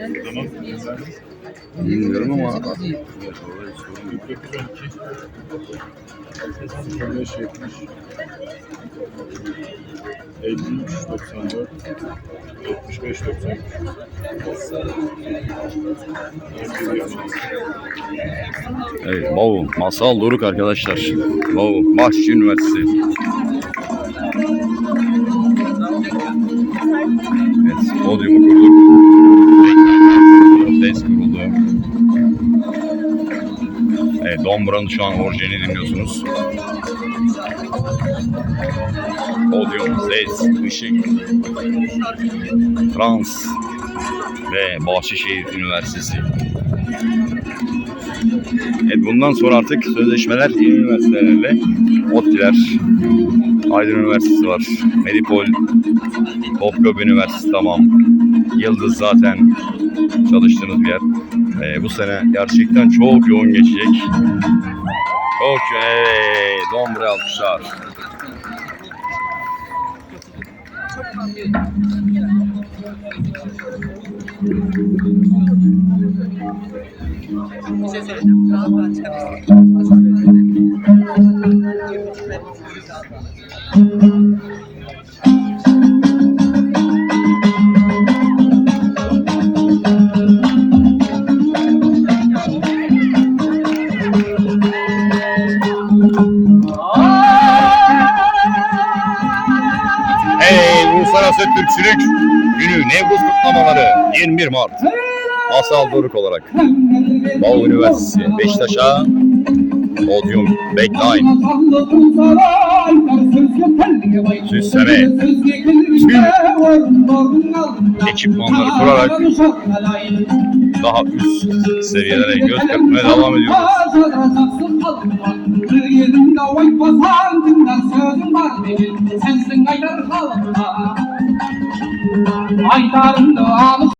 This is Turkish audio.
Tamam. Bilmiyorum ama 49 12 15 70 53 94 75 93 evet, Bolu. Masal Doruk arkadaşlar. Bolu. Bahçeşehir Üniversitesi. Evet, podyumu kurduk. Evet, Dombra'nın şu an orijinalini dinliyorsunuz. Podyum, ses, ışık, trans ve Bahçeşehir Üniversitesi. Evet, bundan sonra artık sözleşmeler yeni üniversitelerle ODTÜ'ler, Aydın Üniversitesi var, Medipol, Topkapı Üniversitesi tamam. Yıldız zaten çalıştığınız bir yer. Ee, bu sene gerçekten çok yoğun geçecek. Çok evet, Dombre alkışlar. Bir şey Uluslararası Türkçülük Günü Nevruz kutlamaları 21 Mart. Masal Doruk olarak. Bal Üniversitesi Beşiktaş'a Podyum Backline Süsleme Tüm ekipmanları kurarak daha üst seviyelere göz kırpmaya devam ediyoruz. வாய் தாழ்ந்தோ